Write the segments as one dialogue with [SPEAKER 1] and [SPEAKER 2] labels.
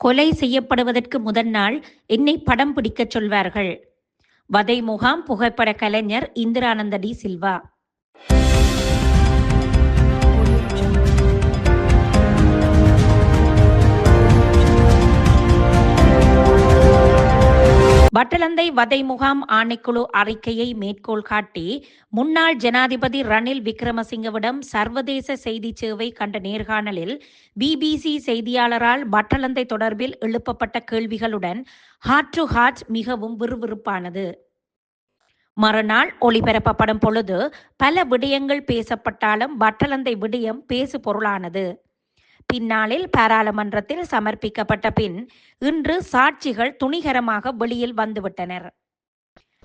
[SPEAKER 1] கொலை செய்யப்படுவதற்கு முதல் நாள் என்னை படம் பிடிக்கச் சொல்வார்கள். வதை முகாம் புகைப்பட கலைஞர் இந்திரானந்த டி சில்வா. வட்டலந்தை வதை முகாம் ஆணைக்குழு அறிக்கையை மேற்கோள் காட்டி முன்னாள் ஜனாதிபதி ரணில் விக்ரமசிங்கவிடம் சர்வதேச செய்தி சேவை கண்ட நேர்காணலில் பிபிசி செய்தியாளரால் வட்டலந்தை தொடர்பில் எழுப்பப்பட்ட கேள்விகளுடன் ஹார்ட் டு ஹார்ட் மிகவும் விறுவிறுப்பானது. மறுநாள் ஒளிபரப்பப்படும் பொழுது பல விடயங்கள் பேசப்பட்டாலும் வட்டலந்தை விடயம் பேசு பொருளானது பின்னாளில் பாராளுமன்றத்தில் சமர்ப்பிக்கப்பட்ட பின் இன்று சாட்சிகள் துணிகரமாக வெளியில் வந்துவிட்டனர்.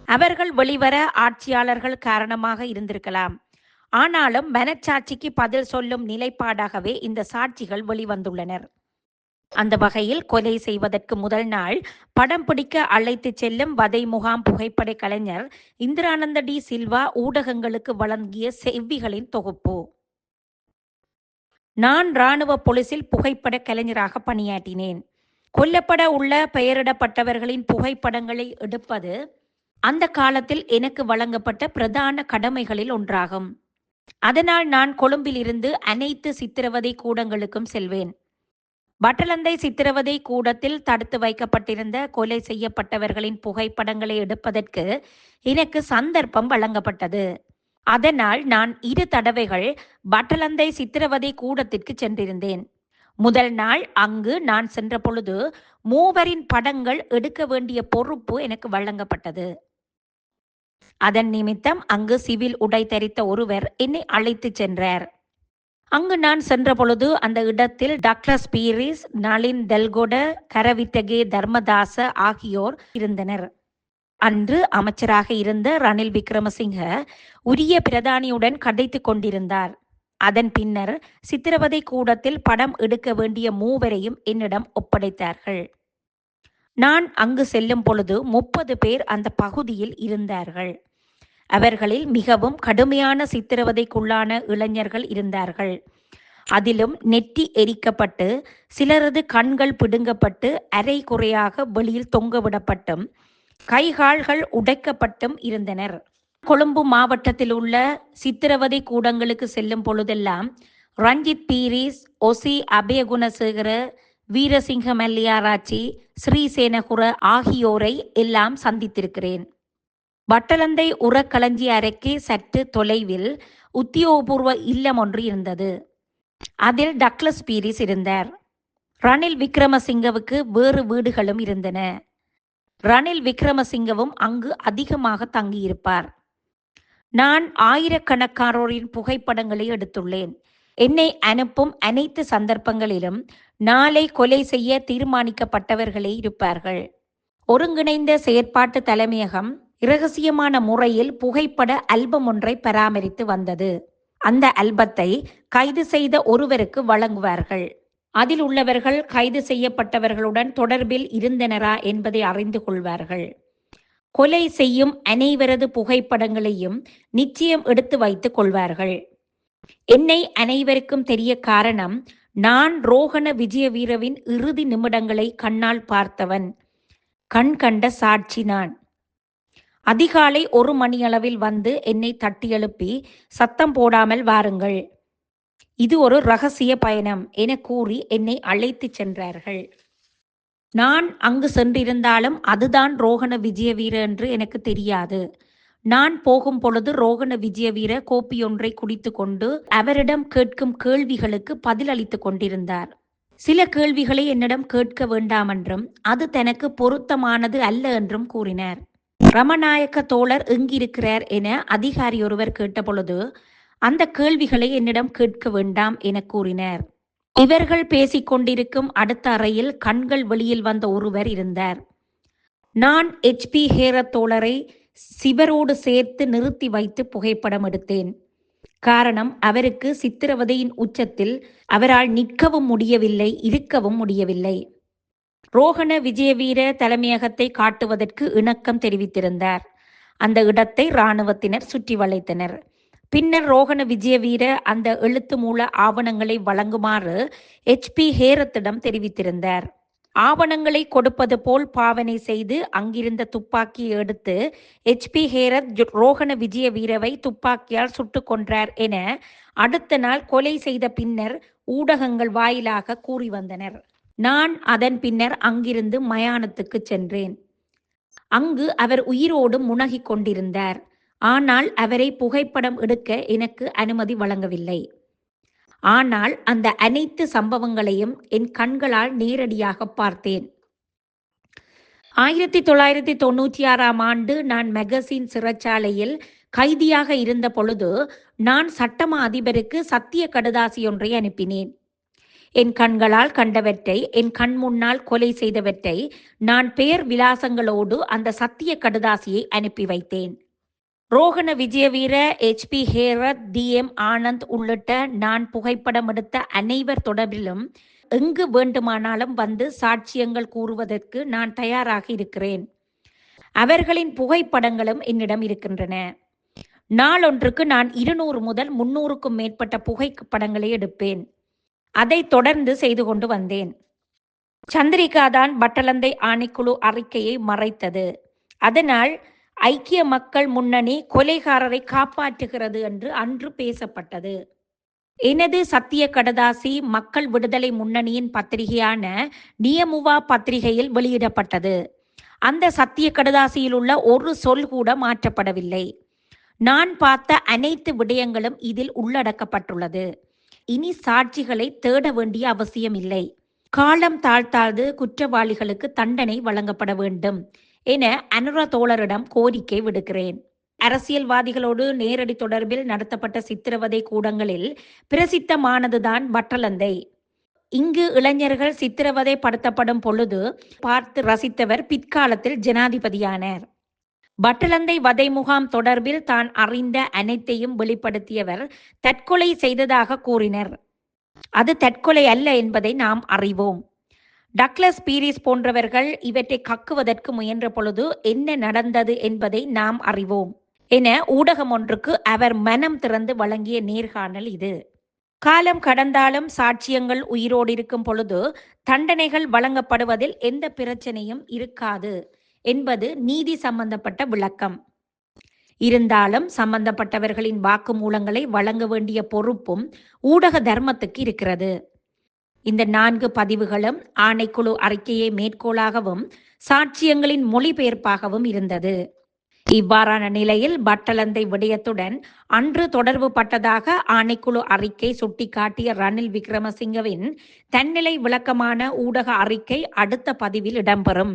[SPEAKER 1] அவர்கள் வெளிவர ஆட்சியாளர்கள் காரணமாக இருந்திருக்கலாம். ஆனாலும் மனச்சாட்சிக்கு பதில் சொல்லும் நிலைப்பாடாகவே இந்த சாட்சிகள் வெளிவந்துள்ளனர். அந்த வகையில் கொலை செய்வதற்கு முதல் நாள் படம் பிடிக்க அழைத்து செல்லும் வதை முகாம் புகைப்பட கலைஞர் இந்திரானந்த டி சில்வா ஊடகங்களுக்கு வழங்கிய செவ்விகளின் தொகுப்பு. நான் இராணுவ போலீசில் புகைப்பட கலைஞராக பணியாற்றினேன். கொல்லப்பட உள்ள பெயரிடப்பட்டவர்களின் புகைப்படங்களை எடுப்பது அந்த காலத்தில் எனக்கு வழங்கப்பட்ட பிரதான கடமைகளில் ஒன்றாகும். அதனால் நான் கொழும்பிலிருந்து அனைத்து சித்திரவதை கூடங்களுக்கும் செல்வேன். வட்டலந்தை சித்திரவதை கூடத்தில் தடுத்து வைக்கப்பட்டிருந்த கொலை செய்யப்பட்டவர்களின் புகைப்படங்களை எடுப்பதற்கு எனக்கு சந்தர்ப்பம் வழங்கப்பட்டது. அதனால் நான் இரு தடவைகள் பட்டலந்தை சித்திரவதை கூடத்திற்கு சென்றிருந்தேன். முதல் நாள் அங்கு நான் சென்ற பொழுது மூவரின் படங்கள் எடுக்க வேண்டிய பொறுப்பு எனக்கு வழங்கப்பட்டது. அதன் நிமித்தம் அங்கு சிவில் உடை தரித்த ஒருவர் என்னை அழைத்து சென்றார். அங்கு நான் சென்ற பொழுது அந்த இடத்தில் டாக்டர் பீரிஸ் நளின் தெல்கொட கரவித்தகே தர்மதாச ஆகியோர் இருந்தனர். அன்று அமைச்சராக இருந்த ரணில் விக்ரமசிங்க உரிய பிரதானியுடன் கதைத்து கொண்டிருந்தார். அதன் பின்னர் சித்திரவதை கூடத்தில் படம் எடுக்க வேண்டிய மூவரையும் என்னிடம் ஒப்படைத்தார்கள். நான் அங்கு செல்லும் பொழுது முப்பது பேர் அந்த பகுதியில் இருந்தார்கள். அவர்களில் மிகவும் கடுமையான சித்திரவதைக்குள்ளான இளைஞர்கள் இருந்தார்கள். அதிலும் நெற்றி எரிக்கப்பட்டு சிலரது கண்கள் பிடுங்கப்பட்டு அரை குறையாக வெளியில் தொங்கவிடப்பட்டும் கைகால்கள் உடைக்கப்பட்டும் இருந்தனர். கொழும்பு மாவட்டத்தில் உள்ள சித்திரவதை கூடங்களுக்கு செல்லும் பொழுதெல்லாம் ரஞ்சித் பீரிஸ் ஒசி அபயகுணசேகர வீரசிங்க மல்லியாராச்சி ஸ்ரீசேனகுர ஆகியோரை எல்லாம் சந்தித்திருக்கிறேன். வட்டலந்தை உரக்களஞ்சி அறைக்கு சற்று தொலைவில் உத்தியோகபூர்வ இல்லம் ஒன்று இருந்தது. அதில் டக்ளஸ் பீரிஸ் இருந்தார். ரணில் விக்ரமசிங்கவுக்கு வேறு வீடுகளும் இருந்தன. ரணில் விக்ரமசிங்கவும் அங்கு அதிகமாக தங்கியிருப்பார். நான் ஆயிரக்கணக்கானோரின் புகைப்படங்களை எடுத்துள்ளேன். என்னை அனுப்பும் அனைத்து சந்தர்ப்பங்களிலும் நாளை கொலை செய்ய தீர்மானிக்கப்பட்டவர்களே இருப்பார்கள். ஒருங்கிணைந்த செயற்பாட்டு தலைமையகம் இரகசியமான முறையில் புகைப்பட ஆல்பம் ஒன்றை பராமரித்து வந்தது. அந்த ஆல்பத்தை கைது செய்த ஒருவருக்கு வழங்குவார்கள். அதில் உள்ளவர்கள் கைது செய்யப்பட்டவர்களுடன் தொடர்பில் இருந்தனரா என்பதை அறிந்து கொள்வார்கள். கொலை செய்யும் அனைவரது புகைப்படங்களையும் நிச்சயம் எடுத்து வைத்துக் கொள்வார்கள். என்னை அனைவருக்கும் தெரிய காரணம் நான் ரோகண விஜயவீரவின் இறுதி நிமிடங்களை கண்ணால் பார்த்தவன். கண் கண்ட சாட்சி நான். அதிகாலை ஒரு மணியளவில் வந்து என்னை தட்டி எழுப்பி சத்தம் போடாமல் வாருங்கள். இது ஒரு ரகசிய பயணம் என கூறி என்னை அழைத்து சென்றார்கள். நான் அங்கு சென்றிருந்தாலும் அதுதான் ரோகண விஜயவீர என்று எனக்கு தெரியாது. நான் போகும் பொழுது ரோகண விஜயவீர கோப்பியொன்றை குடித்து கொண்டு அவரிடம் கேட்கும் கேள்விகளுக்கு பதிலளித்துக் கொண்டிருந்தார். சில கேள்விகளை என்னிடம் கேட்க வேண்டாம் என்றும் அது தனக்கு பொருத்தமானது அல்ல என்றும் கூறினார். ரமநாயக்க தோழர் எங்கிருக்கிறார் என அதிகாரி ஒருவர் கேட்டபொழுது அந்த கேள்விகளை என்னிடம் கேட்க வேண்டாம் என கூறினார். இவர்கள் பேசிக்கொண்டிருக்கும் அடுத்த அறையில் கண்கள் வெளியில் வந்த ஒருவர் இருந்தார். நான் ஹெச்பி ஹேர தோழரை சிவரோடு சேர்த்து நிறுத்தி வைத்து புகைப்படம் எடுத்தேன். காரணம் அவருக்கு சித்திரவதையின் உச்சத்தில் அவரால் நிற்கவும் முடியவில்லை இருக்கவும் முடியவில்லை. ரோகண விஜயவீர தலைமையகத்தை காட்டுவதற்கு இணக்கம் தெரிவித்திருந்தார். அந்த இடத்தை இராணுவத்தினர் சுற்றி வளைத்தனர். பின்னர் ரோகண விஜயவீர அந்த எழுத்து மூல ஆவணங்களை வழங்குமாறு எச்பி ஹேரத்திடம் தெரிவித்திருந்தார். ஆவணங்களை கொடுப்பது போல் பாவனை செய்து அங்கிருந்த துப்பாக்கியை எடுத்து எச்பி ஹேரத் ரோகண விஜய வீரவை துப்பாக்கியால் சுட்டு கொன்றார் என அடுத்த நாள் கொலை செய்த பின்னர் ஊடகங்கள் வாயிலாக கூறி வந்தனர். நான் அதன் பின்னர் அங்கிருந்து மயானத்துக்கு சென்றேன். அங்கு அவர் உயிரோடு முனகிக் கொண்டிருந்தார். ஆனால் அவரை புகைப்படம் எடுக்க எனக்கு அனுமதி வழங்கவில்லை. ஆனால் அந்த அனைத்து சம்பவங்களையும் என் கண்களால் நேரடியாக பார்த்தேன். ஆயிரத்தி தொள்ளாயிரத்தி தொண்ணூற்றி ஆறாம் ஆண்டு நான் மெகசின் சிறைச்சாலையில் கைதியாக இருந்த பொழுது நான் சட்டமா அதிபருக்கு சத்திய கடுதாசி ஒன்றை அனுப்பினேன். என் கண்களால் கண்டவற்றை என் கண் முன்னால் கொலை செய்தவற்றை நான் பெயர் விலாசங்களோடு அந்த சத்திய கடுதாசியை அனுப்பி வைத்தேன். Rohana Wijeweera H P Herath T M Anand உள்ளிட்ட நான் புகைப்படம் எடுத்த அனைவர் தொடர்பிலும் எங்கு வேண்டுமானாலும் வந்து சாட்சியங்கள் கூறுவதற்கு நான் தயாராக இருக்கிறேன். அவர்களின் புகைப்படங்களும் என்னிடம் இருக்கின்றன. நாளொன்றுக்கு நான் இருநூறு முதல் முன்னூறுக்கும் மேற்பட்ட புகைப்படங்களை எடுப்பேன். அதை தொடர்ந்து செய்து கொண்டு வந்தேன். சந்திரிகா தான் பட்டலந்தை ஆணைக்குழு அறிக்கையை மறைத்தது. அதனால் ஐக்கிய மக்கள் முன்னணி கொலைகாரரை காப்பாற்றுகிறது என்று அன்று பேசப்பட்டது. எனது சத்திய கடதாசி மக்கள் விடுதலை முன்னணியின் பத்திரிகையான நியமுவா பத்திரிகையில் வெளியிடப்பட்டது. அந்த சத்திய கடதாசியில் உள்ள ஒரு சொல் கூட மாற்றப்படவில்லை. நான் பார்த்த அனைத்து விடயங்களும் இதில் உள்ளடக்கப்பட்டுள்ளது. இனி சாட்சிகளை தேட வேண்டிய அவசியம் இல்லை காலம் தாழ்த்தாது குற்றவாளிகளுக்கு தண்டனை வழங்கப்பட வேண்டும். என அனுர தோழரிடம் கோரிக்கை விடுக்கிறேன். அரசியல்வாதிகளோடு நேரடி தொடர்பில் நடத்தப்பட்ட சித்திரவதை கூடங்களில் பிரசித்தமானதுதான் வட்டலந்தை. இங்கு இளைஞர்கள் சித்திரவதை படுத்தப்படும் பொழுது பார்த்து ரசித்தவர் பிற்காலத்தில் ஜனாதிபதியானார். பட்டலந்தை வதை முகாம் தொடர்பில் தான் அறிந்த அனைத்தையும் வெளிப்படுத்தியவர் தற்கொலை செய்ததாக கூறினர். அது தற்கொலை அல்ல என்பதை நாம் அறிவோம். டக்ளஸ் பீரிஸ் போன்றவர்கள் இவற்றை கக்குவதற்கு முயன்ற பொழுது என்ன நடந்தது என்பதை நாம் அறிவோம் என ஊடகம் ஒன்றுக்கு அவர் மனம் திறந்து வழங்கிய நேர்காணல் இது. காலம் கடந்தாலும் சாட்சியங்கள் உயிரோடு இருக்கும் பொழுது தண்டனைகள் வழங்கப்படுவதில் எந்த பிரச்சனையும் இருக்காது என்பது நீதி சம்பந்தப்பட்ட விளக்கம். இருந்தாலும் சம்பந்தப்பட்டவர்களின் வாக்குமூலங்களை வழங்க வேண்டிய பொறுப்பும் ஊடக தர்மத்துக்கு இருக்கிறது. இந்த நான்கு பதிவுகளும் ஆணைக்குழு அறிக்கையை மேற்கோளாகவும் சாட்சியங்களின் மொழிபெயர்ப்பாகவும் இருந்தது. இவ்வாறான நிலையில் பட்டலந்தை விடயத்துடன் அன்று தொடர்பு பட்டதாக ஆணைக்குழு அறிக்கை சுட்டிக்காட்டிய ரணில் விக்ரமசிங்கவின் தன்னிலை விளக்கமான ஊடக அறிக்கை அடுத்த பதிவில் இடம்பெறும்.